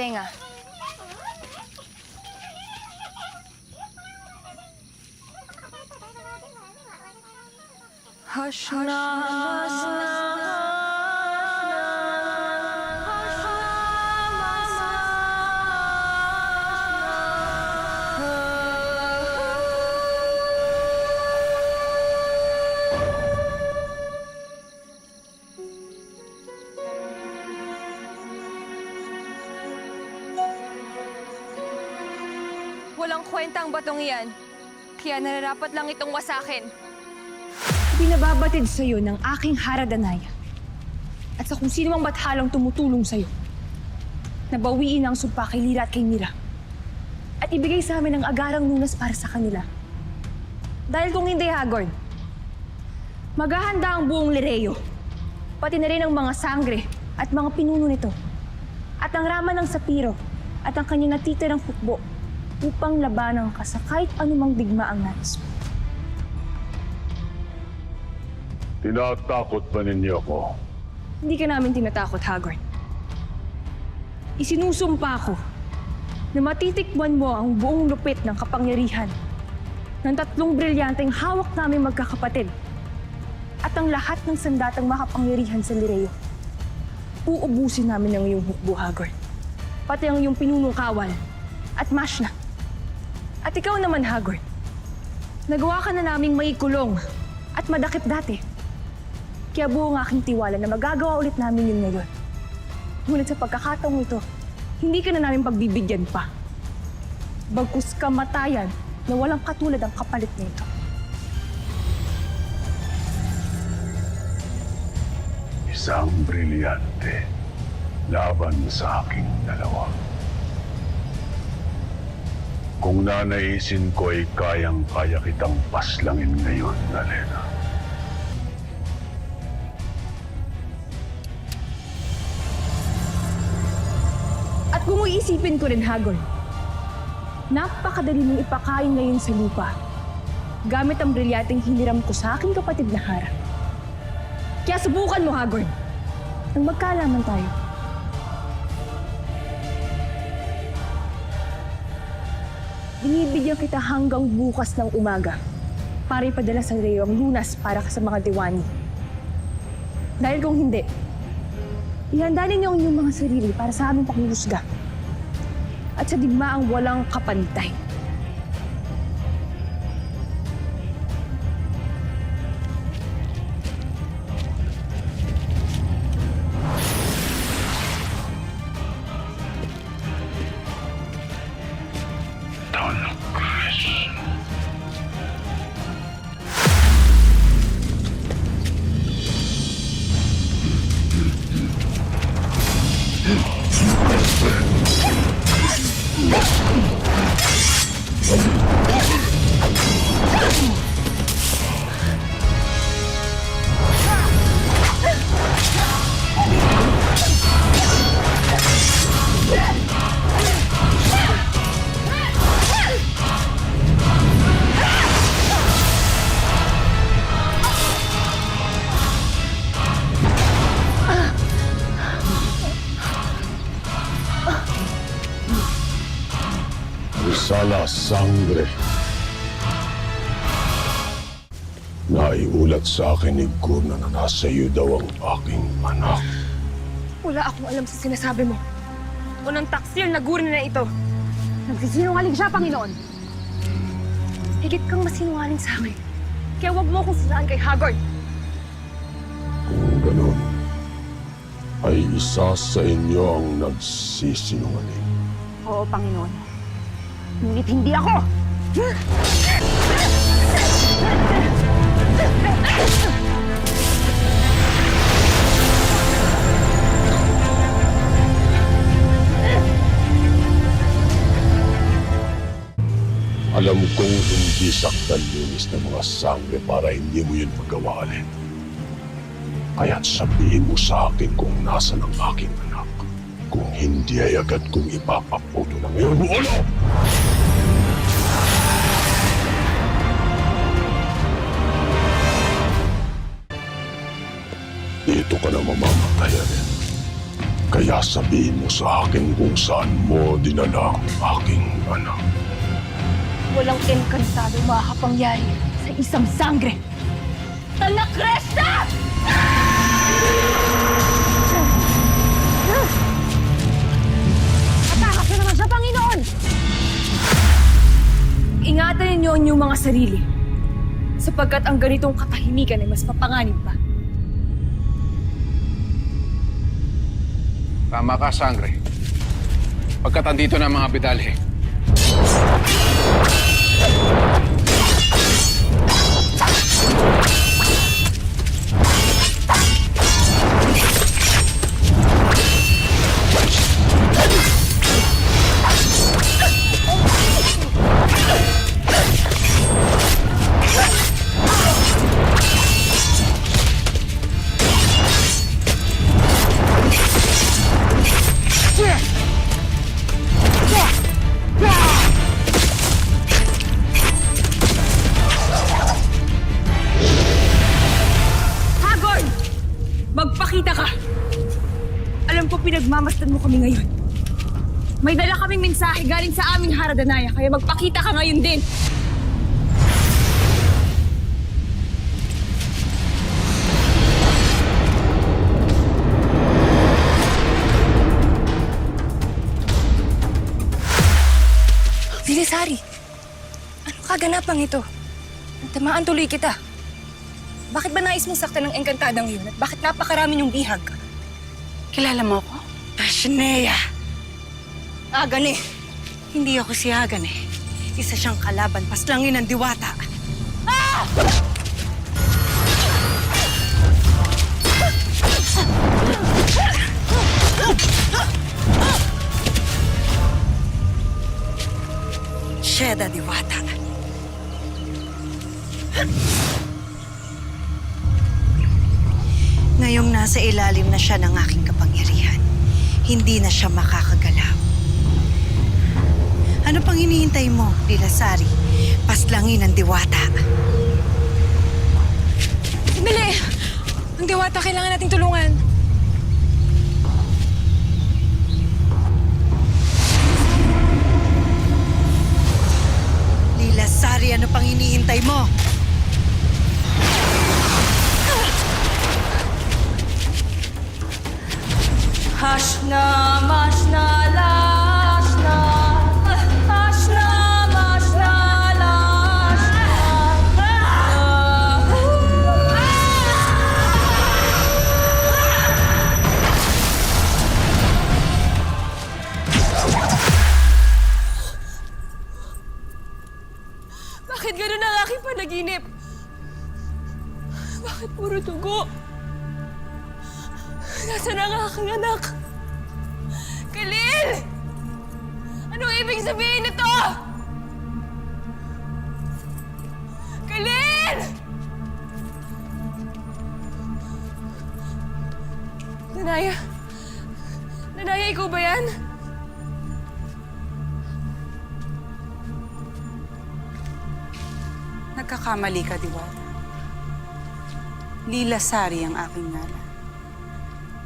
inyo mga tenga. Hush na, hush na, Kwenta ang batong iyan. Kaya nararapat lang itong wasakin. Binababatid sa'yo ng aking haradanaya at sa kung sino mang bathalang tumutulong sa'yo. Nabawiin ang sumpa kay Lira at kay Mira. At ibigay sa amin ang agarang lunas para sa kanila. Dahil kung hindi, Hagorn, maghahanda ang buong Lireo. Pati na rin ang mga sangre at mga pinuno nito. At ang rama ng sapiro at ang kanyang natitirang hukbo upang labanan ka sa kahit anumang digma ang nais mo. Tinatakot ba ninyo ako? Hindi ka namin tinatakot, Hagorn. Isinusumpa ko na matitikman mo ang buong lupit ng kapangyarihan ng tatlong brilyanteng hawak namin magkakapatid at ang lahat ng sandatang makapangyarihan sa Lireo. Uubusin namin ang iyong hukbo, Hagorn. Pati ang iyong pinunong kawal at Mashna. At ikaw naman, Hagorn. Nagawa ka na naming maikulong at madakip dati. Kaya buo ang aking tiwala na magagawa ulit namin yun ngayon. Ngunit sa pagkakataong ito, hindi ka na namin pagbibigyan pa. Bagkus kamatayan na walang katulad ang kapalit nito. Isang brilyante laban sa aking dalawa. Kung nanaisin ko ay kayang-kaya kitang paslangin ngayon, Nalena. At kung iisipin ko rin, Hagor, napakadali mong ipakain ngayon sa lupa gamit ang brilyanteng hiniram ko sa aking kapatid na Hara. Kaya subukan mo, Hagor, nang magkaalaman tayo. Binibigyan kita hanggang bukas ng umaga para ipadala sa Reo ang lunas para sa mga diwani. Dahil kung hindi, ihanda ninyo ang inyong mga sarili para sa aming panghuhusga. At sa digmaang walang kapantay. Sangre. Naiulat sa akin ni Gurna na nasa iyo daw ang aking anak. Wala akong alam sa sinasabi mo. Unang taksil na guri na ito. Nagsisinungaling siya, Panginoon. Higit kang masinungaling sa akin. Kaya wag mo akong sinaan kay Hagord. Kung ganun, ay isa sa inyo ang nagsisinungaling. Oo, Panginoon. Ngunit hindi ako! Alam kong hindi saktan linis ng mga sangre para hindi mo yun magawa ulit. Kaya't sabihin mo sa akin kung nasa ng aking anak. Kung hindi ay agad kong ipapaputo ng iyong ulo! Dito ka na mamamatay rin. Kaya sabihin mo sa akin kung saan mo dinala ang aking anak. Walang enkantado makakapangyari sa isang sangre. Talakresta! Atakas Ingatan ninyo ang inyong mga sarili sapagkat ang ganitong katahimikan ay mas mapanganib pa. Tama ka, Sangre. Pagkat andito na ang mga bidalhe. Hagorn! Haradanaya, kaya magpakita ka ngayon din! Vilisari, ano kaganapang ito? Tamaan tuloy kita. Bakit ba nais mong saktan ng engkantadang yun? At bakit napakarami niyong bihag? Kilala mo ako? Tashnea. Agane. Hindi ako si Hagan eh. Isa siyang kalaban, paslangin ng diwata. Sheda Diwata. Ngayong nasa ilalim na siya ng aking kapangyarihan, hindi na siya makakagalaw. Ano pang hinihintay mo, Lilasari? Paslangin ng diwata. Sandali! Ang diwata, kailangan nating tulungan. Lilasari, ano pang hinihintay mo? Hashna, mashna, lashna. Panaginip? Bakit puro dugo? Nasaan ang aking anak? Khalil! Anong ibig sabihin nito? Khalil! Nanaya? Nanaya, ikaw ba yan? Nagkakamali ka, Diwata. Lilasari ang aking ngalan.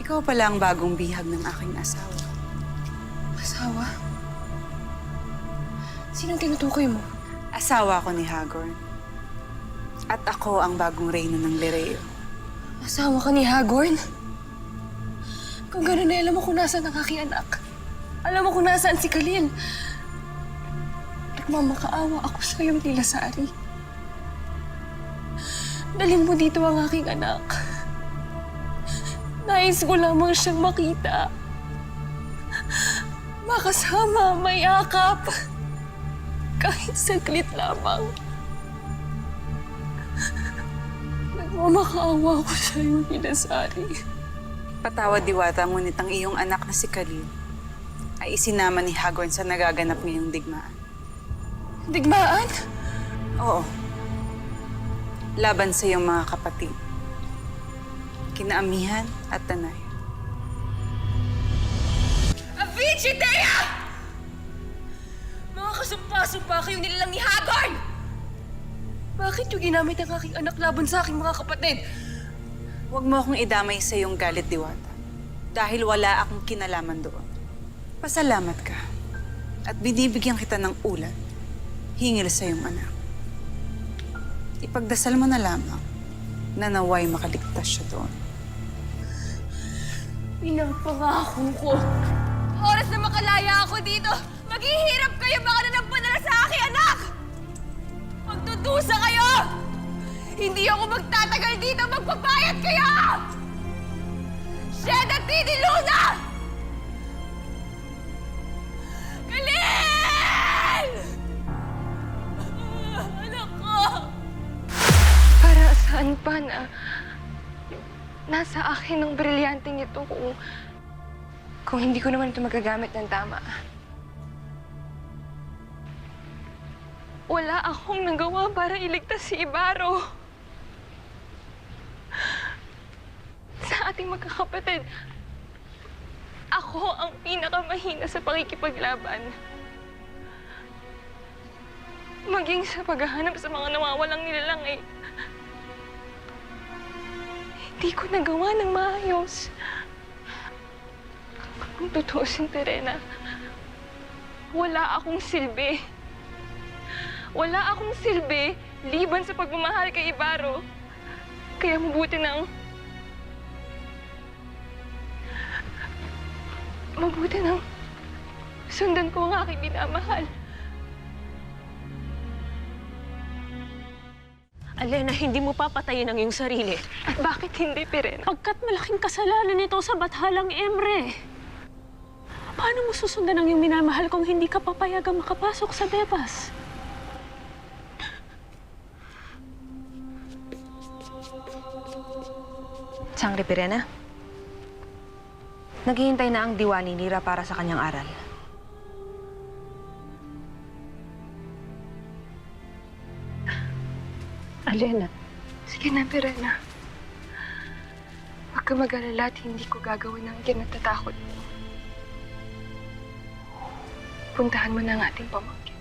Ikaw pala ang bagong bihag ng aking asawa. Asawa? Sinong tinutukoy mo? Asawa ko ni Hagorn. At ako ang bagong reyno ng Lereo. Asawa ka ni Hagorn? Kung gano'n na alam mo kung nasaan ang aking anak. Alam mo kung nasaan si Khalil. Nagmamakaawa ako sa iyong Tilasari. Dalhin mo dito ang aking anak. Nais ko lamang siyang makita. Makasama, mayakap. Kahit saglit lamang. Nagmamakaawa ako sa iyong Tilasari. Patawad, Diwata, ngunit ang iyong anak na si Khalil ay isinama ni Hagorn sa nagaganap ngayong digmaan. Digmaan? Oo. Laban sa iyong mga kapatid. Kinaamihan at tanay. Avicii Dea! Mga kasumpa-sumpa kayo nilalang ni Hagorn! Bakit yung ginamit ang aking anak laban sa aking mga kapatid? Huwag mo akong idamay sa iyong galit, Diwata. Dahil wala akong kinalaman doon. Pasalamat ka. At binibigyan kita ng ulat. Hingil sa iyong anak. Ipagdasal mo na lamang na naway makaligtas siya doon. Pinapangako ko. Oras na makalaya ako dito, maghihirap kayo baka na nagpadala sa aking anak! Magtutusa kayo! Hindi ako magtatagal dito, magpapayat kayo! Shed at Titi Luna! Para saan pa na nasa akin ang brilyanteng ito kung, kung hindi ko naman ito magagamit ng tama. Wala akong nagawa para iligtas si Ibaro. Sa ating magkakapatid, ako ang pinakamahina sa pakikipaglaban. Maging sa paghahanap sa mga nawawalang nilalang eh, hindi ko nagawa ng maayos. Kung tutuusin, Terena, wala akong silbi. Wala akong silbi liban sa pagmamahal kay Ibaro. Kaya mabuti nang... Mabuti nang sundan ko ang aking minamahal. Alena, hindi mo papatayin ang iyong sarili. At bakit hindi, Pirena? Pagkat malaking kasalanan ito sa Bathalang Emre. Paano mo susundan ang iyong minamahal kung hindi ka papayagang makapasok sa Bebas? Sangre Pirena? Naghihintay na ang diwani nira para sa kanyang aral. Alena, Sige na, Pirena. Huwag ka mag-alala at hindi ko gagawin ang kinatatakot mo. Puntahan mo na ang ating pamangkin.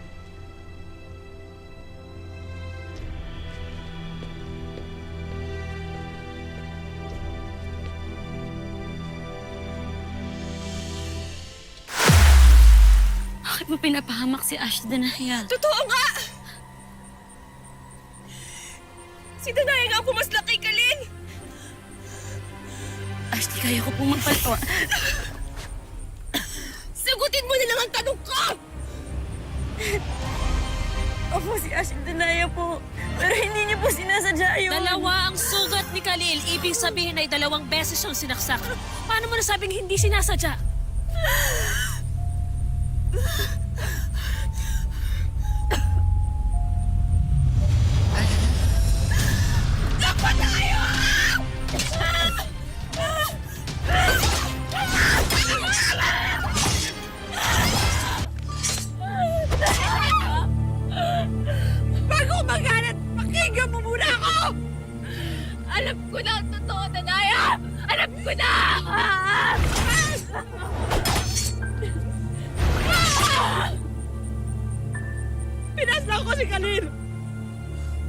Bakit mo pinapahamak si Ashton na Hayal? Totoo nga! Magpalto. Sagutin mo na lang ang tanong ko! Opo, si Ashley Danaya po. Pero hindi niyo po sinasadya yun. Dalawa ang sugat ni Khalil. Ibig sabihin ay dalawang beses siyang sinaksak. Paano mo nasabing hindi sinasadya? si Kalin!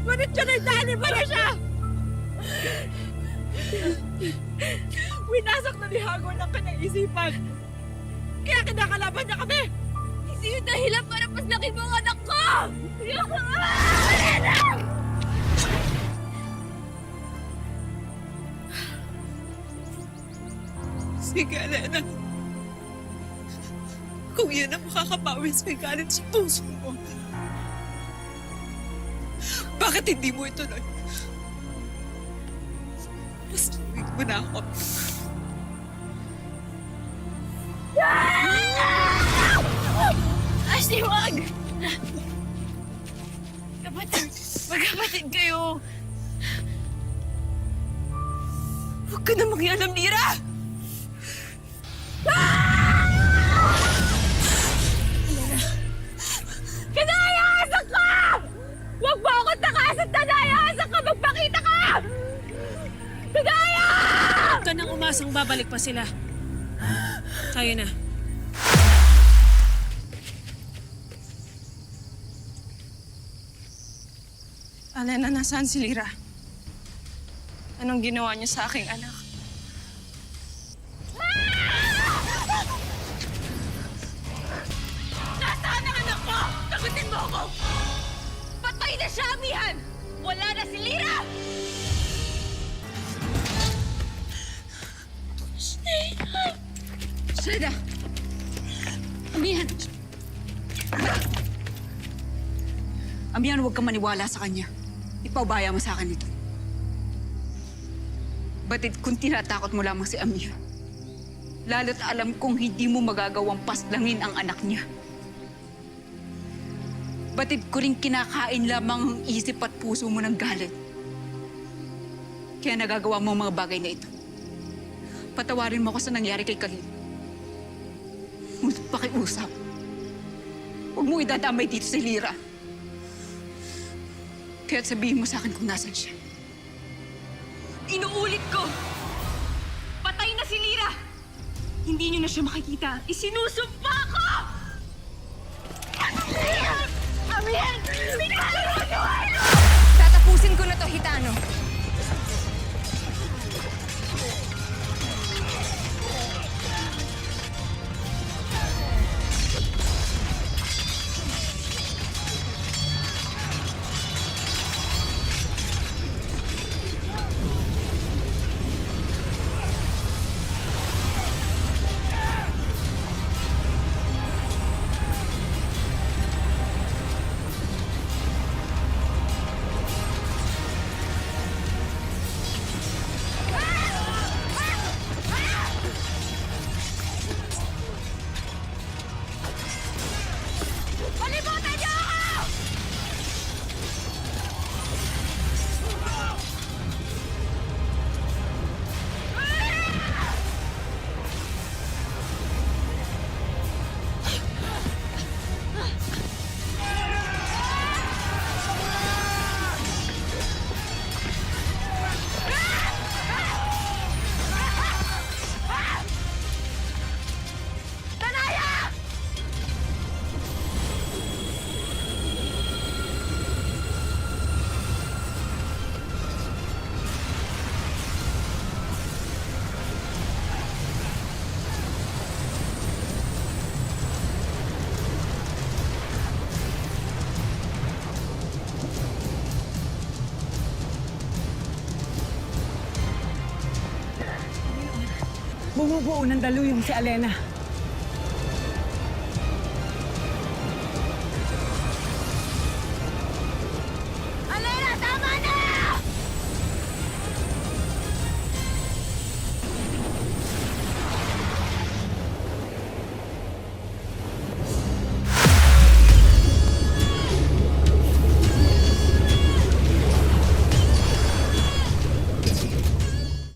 Ngunit siya na dali para siya! Winasak na ni Hagor ng kanyang isipan! Kaya kinakalaban niya kami! Hindi yung dahilan para paslakin mo ang anak ko! Sige, Elena. Kung yan ang makakapawis may galit sa puso mo, bakit hindi mo ituloy? Mas luwig mo na ako. Ashley, wag! Kapatid, magkapatid kayo. Huwag ka na mangialam, Nira! Kanaya, Umasang babalik pa sila. Tayo na. Alena, nasaan si Lira? Anong ginawa niya sa aking anak? Seda! Amihan! Amihan, huwag kang maniwala sa kanya. Ipaubaya mo sa akin ito. Batid kung tinatakot mo lamang si Amir. Lalo't alam kong hindi mo magagawang paslangin ang anak niya. Batid ko rin kinakain lamang ang isip at puso mo ng galit. Kaya nagagawa mo ang mga bagay na ito. Patawarin mo ako sa nangyari kay Khalil. Ngunit pakiusap. Huwag mo idadamay dito si Lira. Kaya't sabihin mo sa akin kung nasan siya. Inuulit ko! Patay na si Lira! Hindi niyo na siya makikita. Isinusumpa ko! Amihan! Amihan! Tatapusin ko na to, Hitano. Bumubuo ng daluyong si Alena.